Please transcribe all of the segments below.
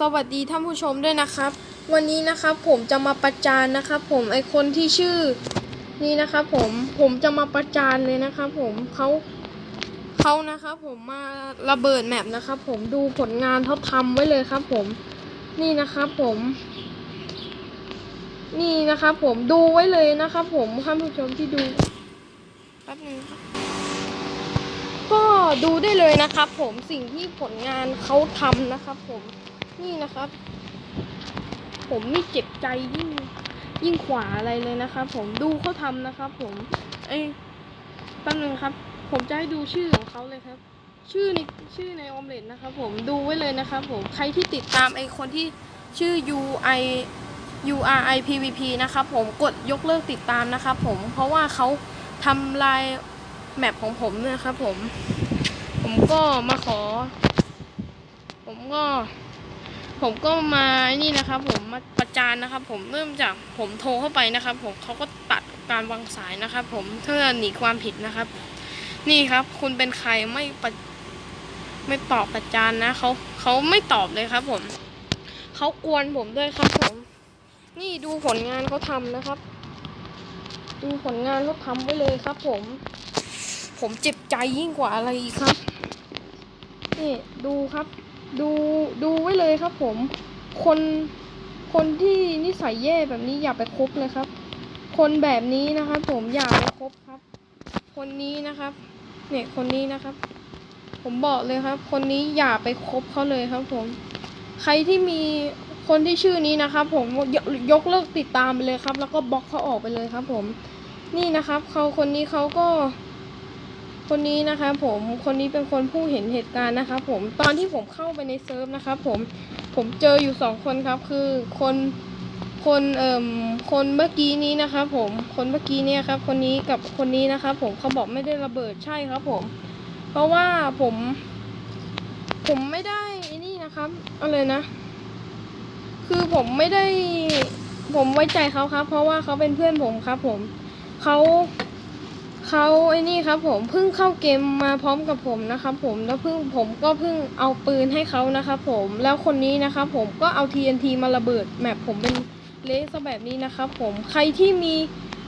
สวัสดีท่านผู้ชมด้วยนะครับ วันนี้นะครับผมจะมาประจานนะครับ ผมไอคนที่ชื่อ นี่นะครับผมผมจะมาประจานเลยนะครับ ผมเขาเขานะครับผมมาระเบิดแมปนะครับ ผมดูผลงานเขาทำไว้เลยครับ ผมนี่นะครับผม นี่นะครับผมดูไว้เลยนะครับผมท่านผู้ชมที่ดูแป๊บนึงครับก็ดูได้เลยนะครับผมสิ่งที่ผลงานเขาทำนะครับผม นี่นะครับ ผมนี่เจ็บใจยิ่งยิ่งขวาอะไรเลยนะครับผมดูเขาทำนะครับ ผม เอ้ยแป๊บนึงครับ ผมจะให้ดูชื่อของเขาเลยครับ ชื่อในชื่อในออมเล็ตนะครับ ผมดูไว้เลยนะครับ ผมใครที่ติดตามไอคนที่ชื่อ U I U R I P V P นะครับผมกดยกเลิกติดตามนะครับผมเพราะว่าเขาทำลายแมปของผมเนะครับผม ผมก็มาขอ ผมก็ ผมก็มานี่นะครับ ผมมาประจานนะครับ ผมเริ่มจากผมโทรเข้าไปนะครับ ผมเขาก็ตัดการวางสายนะครับ ผมเพื่อหนีความผิดนะครับ นี่ครับ คุณเป็นใครไม่ประไม่ตอบประจานนะเขาเขาไม่ตอบเลยครับ ผมเขากวนผมด้วยครับ ผม นี่ดูผลงานเขาทำนะครับ ดูผลงานเขาทำไว้เลยครับ ผม ผมเจ็บใจยิ่งกว่าอะไรอีกครับนี่ดูครับ ดูดูไว้เลยครับผม คนคนที่นิสัยแย่แบบนี้อย่าไปคบเลยครับ คนแบบนี้นะครับ ผมอย่าไปคบครับ คนนี้นะครับ เนี่ยคนนี้นะครับ ผมบอกเลยครับ คนนี้อย่าไปคบเขาเลยครับ ผม ใครที่มีคนที่ชื่อนี้นะครับ ผมยกยกเลิกติดตามไปเลยครับ แล้วก็บล็อกเขาออกไปเลยครับ ผม นี่นะครับเขาคนนี้เขาก็ คนนี้นะคะผมคนนี้เป็นคนผู้เห็นเหตุการณ์นะคะผมตอนที่ผมเข้าไปในเซิร์ฟนะคะผมผมเจออยู่สองคนครับ คือคนคนเอ่มคนเมื่อกี้นี้นะคะผมคนเมื่อกี้เนี่ยครับ คนนี้กับคนนี้นะคะผมเขาบอกไม่ได้ระเบิดใช่ครับผม เพราะว่าผม ผมไม่ได้ไอ้นี่นะครับอะไรนะ คือผมไม่ได้ผมไว้ใจเขาครับ เพราะว่าเขาเป็นเพื่อนผมครับ ผมเขา เขาไอ้นี่ครับผมเพิ่งเข้าเกมมาพร้อมกับผมนะครับผมแล้วเพิ่งผมก็เพิ่งเอาปืนให้เขานะครับผมแล้วคนนี้นะครับผมก็เอา TNT มาระเบิดแมปผมเป็นเละซะแบบนี้นะครับผมใครที่มี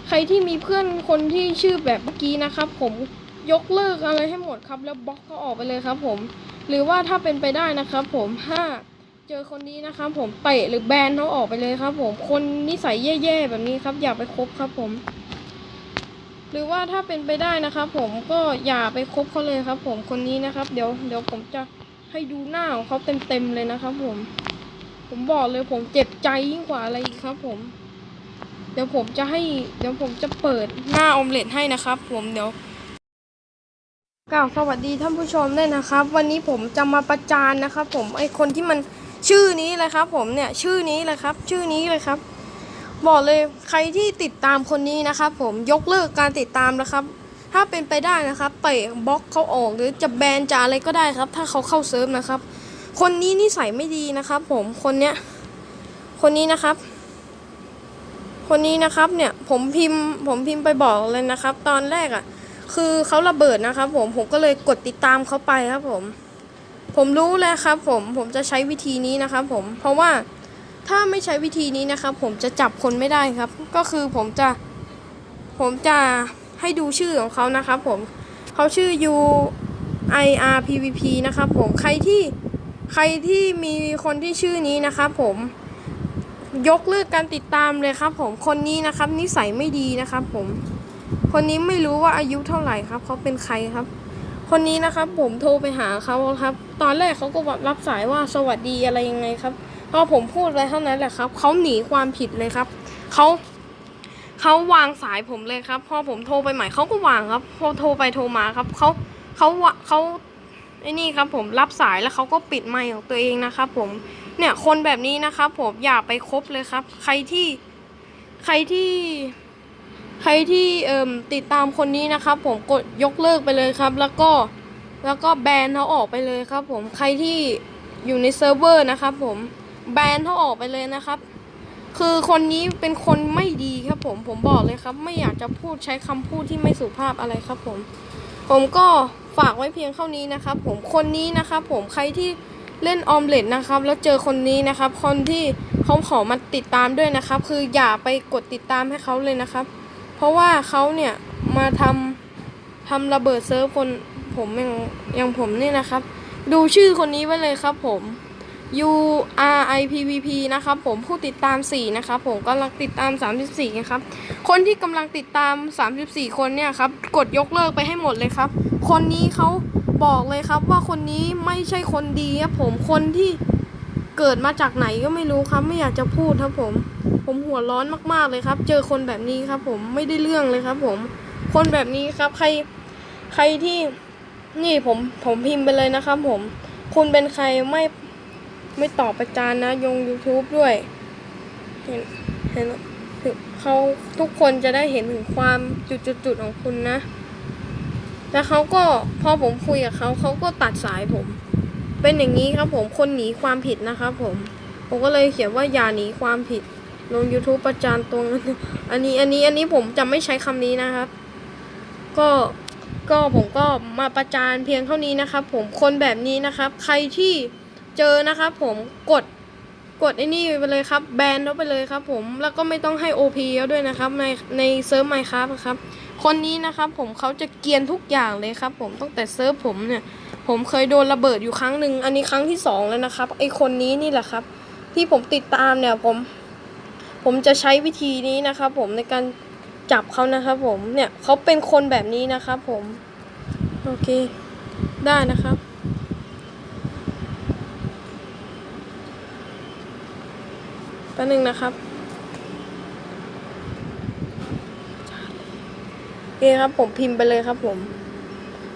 ใครที่มีเพื่อนคนที่ชื่อแบบเมื่อกี้นะครับผมยกเลิกอะไรให้หมดครับ แล้วบล็อกเขาออกไปเลยครับผมหรือว่าถ้าเป็นไปได้นะครับผมถ้าเจอคนนี้นะครับผมเตะหรือแบนเขาออกไปเลยครับผมคนนิสัยแย่ๆแบบนี้ครับอย่าไปคบครับผม รือว่าถ้าเป็นไปได้นะครับผมก็อย่าไปคบเขาเลยครับ ผมคนนี้นะครับ เดี๋ยวเดี๋ยวผมจะให้ดูหน้าของเขาเต็มๆเลยนะครับ ผม ผมบอกเลยผมเจ็บใจยิ่งกว่าอะไรอีกครับ ผม เดี๋ยวผมจะให้ เดี๋ยวผมจะเปิดหน้าออมเล็ตให้นะครับ ผมเดี๋ยวกล่าวสวัสดีท่านผู้ชมด้วยนะครับ วันนี้ผมจะมาประจานนะครับ ผมไอคนที่มันชื่อนี้เลยครับ ผมเนี่ยชื่อนี้เลยครับ ชื่อนี้เลยครับ บอกเลยใครที่ติดตามคนนี้นะครับ ผมยกเลิกการติดตามนะครับ ถ้าเป็นไปได้นะครับเตะบล็อกเขาออกหรือจะแบนจะอะไรก็ได้ครับ ถ้าเขาเข้าเซิร์ฟนะครับ คนนี้นิสัยไม่ดีนะครับ ผมคนเนี้ยคนนี้นะครับ คนนี้นะครับเนี่ยผมพิมพ์ผมพิมพ์ไปบอกเลยนะครับ ตอนแรกอะ่ะ คือเขาระเบิดนะครับ ผมผมก็เลยกดติดตามเขาไปครับ ผม ผมรู้แล้วครับ ผมผมจะใช้วิธีนี้นะครับ ผมเพราะว่า ถ้าไม่ใช้วิธีนี้นะครับ ผมจะจับคนไม่ได้ครับ ก็คือผมจะ ผมจะให้ดูชื่อของเขานะครับ ผมเขาชื่อ U I R P V P นะครับผมใครที่ใครที่มีคนที่ชื่อนี้นะครับ ผมยกเลิกการติดตามเลยครับ ผมคนนี้นะครับ นิสัยไม่ดีนะครับ ผม คนนี้ไม่รู้ว่าอายุเท่าไหร่ครับเขาเป็นใครครับ คนนี้นะครับ ผมโทรไปหาเขาครับ ตอนแรกเขาก็รับสายว่าสวัสดีอะไรยังไงครับ อผมพูดไรเท่านั้นแหละครับเขาหนีความผิดเลยครับเขาเขาวางสายผมเลยครับ พอผมโทรไปใหม่เขาก็วางครับ พอโทรไปโทรมาครับเขาเขาเขาไอ้นี่ครับผมรับสายแล้วเขาก็ปิดไมค์ของตัวเองนะครับผมเนี่ยคนแบบนี้นะครับผมอย่าไปคบเลยครับ ใครที่ใครที่ใครที่เอ่มติดตามคนนี้นะครับ ผมกดยกเลิกไปเลยครับ แล้วก็แล้วก็แบนเขาออกไปเลยครับ ผมใครที่อยู่ในเซิร์ฟเวอร์นะครับผม แบนเขาออกไปเลยนะครับ คือคนนี้เป็นคนไม่ดีครับผม ผมบอกเลยครับ ไม่อยากจะพูดใช้คำพูดที่ไม่สุภาพอะไรครับผม ผมก็ฝากไว้เพียงเท่านี้นะครับ ผมคนนี้นะครับ ผมใครที่เล่นออมเล็ตนะครับ แล้วเจอคนนี้นะครับ คนที่เขาขอมาติดตามด้วยนะครับ คืออย่าไปกดติดตามให้เขาเลยนะครับ เพราะว่าเขาเนี่ยมาทำทำระเบิดเซิร์ฟคนผมอย่างอย่างผมนี่นะครับ ดูชื่อคนนี้ไว้เลยครับผม U R I P V P นะครับผมผู้ติดตาม 4 นะครับผมกำลังติดตาม 34นะครับคนที่กำลังติดตาม 34 คนเนี่ยครับกดยกเลิกไปให้หมดเลยครับ คนนี้เขาบอกเลยครับว่าคนนี้ไม่ใช่คนดีครับผมคนที่เกิดมาจากไหนก็ไม่รู้ครับ ไม่อยากจะพูดครับผม ผมหัวร้อนมากๆเลยครับ เจอคนแบบนี้ครับ ผมไม่ได้เรื่องเลยครับ ผม คนแบบนี้ครับ ใครใครที่นี่ผมผมพิมพ์ไปเลยนะครับ ผม คุณเป็นใครไม่ ไม่ตอบประจานนะ ยง YouTube ด้วย เห็นเห็นเขาทุกคนจะได้เห็นถึงความจุดๆๆของคุณนะ แล้วเขาก็พอผมคุยกับเขาเขาก็ตัดสายผม เป็นอย่างนี้ครับผมคนหนีความผิดนะครับผม ผมก็เลยเขียนว่าอย่าหนีความผิด ลง YouTube ประจานตรงนั้นอันนี้อันนี้อันนี้ผมจะไม่ใช้คำนี้นะครับ ก็ก็ผมก็มาประจานเพียงเท่านี้นะครับ ผมคนแบบนี้นะครับ ใครที่ เจอนะครับผมกดกดไอ้นี่ไปเลยครับ แบนเขาไปเลยครับผมแล้วก็ไม่ต้องให้ OP แล้วด้วยนะครับ ในในเซิร์ฟไมค์ครับครับ คนนี้นะครับผมเขาจะเกียนทุกอย่างเลยครับ ผมตั้งแต่เซิร์ฟผมเนี่ย ผมเคยโดนระเบิดอยู่ครั้งหนึ่งอันนี้ครั้งที่สองแล้วนะครับไอคนนี้นี่แหละครับ ที่ผมติดตามเนี่ยผม ผมจะใช้วิธีนี้นะครับ ผมในการจับเขานะครับผมเนี่ยเขาเป็นคนแบบนี้นะครับผม โอเค ได้นะครับ แป๊บนึงนะครับโอเคครับผมพิมพ์ไปเลยครับผม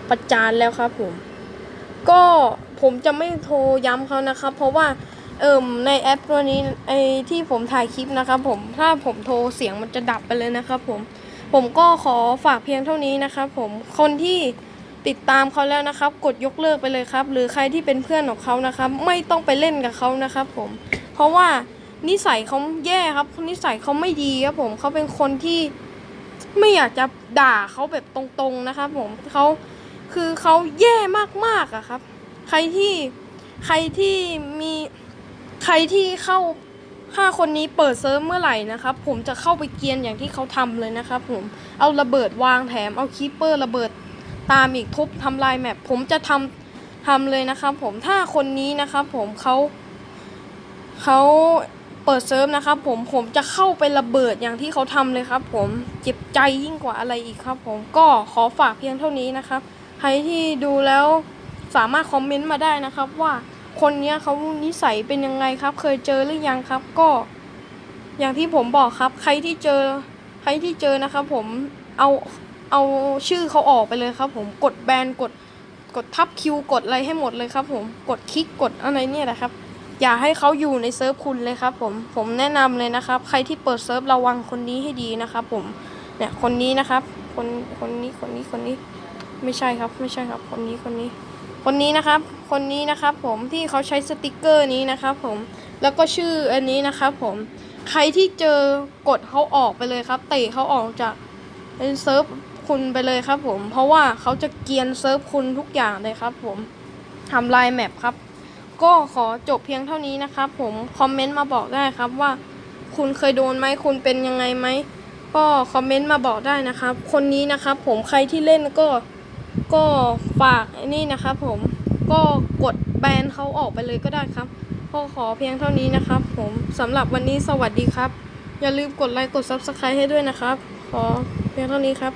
ประจานแล้วครับผม ก็ผมจะไม่โทรย้ำเขานะครับ เพราะว่าเอิมในแอปตัวนี้ไอที่ผมถ่ายคลิปนะครับผมถ้าผมโทรเสียงมันจะดับไปเลยนะครับผม ผมก็ขอฝากเพียงเท่านี้นะครับผมคนที่ติดตามเขาแล้วนะครับ กดยกเลิกไปเลยครับ หรือใครที่เป็นเพื่อนของเขานะครับ ไม่ต้องไปเล่นกับเขานะครับผม เพราะว่า นิสัยเขาแย่ครับนิสัยเขาไม่ดีครับผมเขาเป็นคนที่ไม่อยากจะด่าเขาแบบตรงๆนะครับผมเขาคือเขาแย่มากๆอะครับ ใครที่ใครที่มีใครที่เข้าห้าคนนี้เปิดเซิร์ฟเมื่อไหร่นะครับ ผมจะเข้าไปเกียนอย่างที่เขาทำเลยนะครับผมเอาระเบิดวางแถมเอาคีปเปอร์ระเบิดตามอีกทุบทำลายแมปผมจะทำทำเลยนะครับ ผมถ้าคนนี้นะครับ ผมเขาเขา เปิดเซิร์ฟนะครับผมผมจะเข้าไประเบิดอย่างที่เขาทำเลยครับ ผมเจ็บใจยิ่งกว่าอะไรอีกครับ ผมก็ขอฝากเพียงเท่านี้นะครับใครที่ดูแล้วสามารถคอมเมนต์มาได้นะครับ ว่าคนเนี้ยเขานิสัยเป็นยังไงครับ เคยเจอหรือยังครับ ก็ อย่างที่ผมบอกครับ ใครที่เจอ ใครที่เจอนะครับ ผมเอาเอาชื่อเขาออกไปเลยครับ ผมกดแบนกดกดทับคิวกดอะไรให้หมดเลยครับ ผมกดคลิกกดอะไรเนี่ยนะครับ อย่าให้เขาอยู่ในเซิร์ฟคุณเลยครับผมผมแนะนำเลยนะครับ ใครที่เปิดเซิร์ฟระวังคนนี้ให้ดีนะครับ ผมเนี่ยคนนี้นะครับ คนคนนี้คนนี้คนนี้ ไม่ใช่ครับ ไม่ใช่ครับ คนนี้คนนี้ คนนี้นะครับ คนนี้นะครับ ผมที่เขาใช้สติกเกอร์นี้นะครับ ผมแล้วก็ชื่ออันนี้นะครับผมใครที่เจอกดเขาออกไปเลยครับเตะเขาออกจากเซิร์ฟคุณไปเลยครับผม เพราะว่าเขาจะเกียนเซิร์ฟคุณทุกอย่างเลยครับผมทำลายแมปครับ ก็ขอจบเพียงเท่านี้นะครับ ผมคอมเมนต์มาบอกได้ครับว่า คุณเคยโดนไหมคุณเป็นยังไงไหมก็คอมเมนต์มาบอกได้นะครับ คนนี้นะครับ ผมใครที่เล่นก็ก็ฝากนี่นะครับ ผมก็กดแบนเขาออกไปเลยก็ได้ครับก็ขอเพียงเท่านี้นะครับ ผมสำหรับวันนี้สวัสดีครับ อย่าลืมกดไลค์กด Subscribe ให้ด้วยนะครับ ขอเพียงเท่านี้ครับ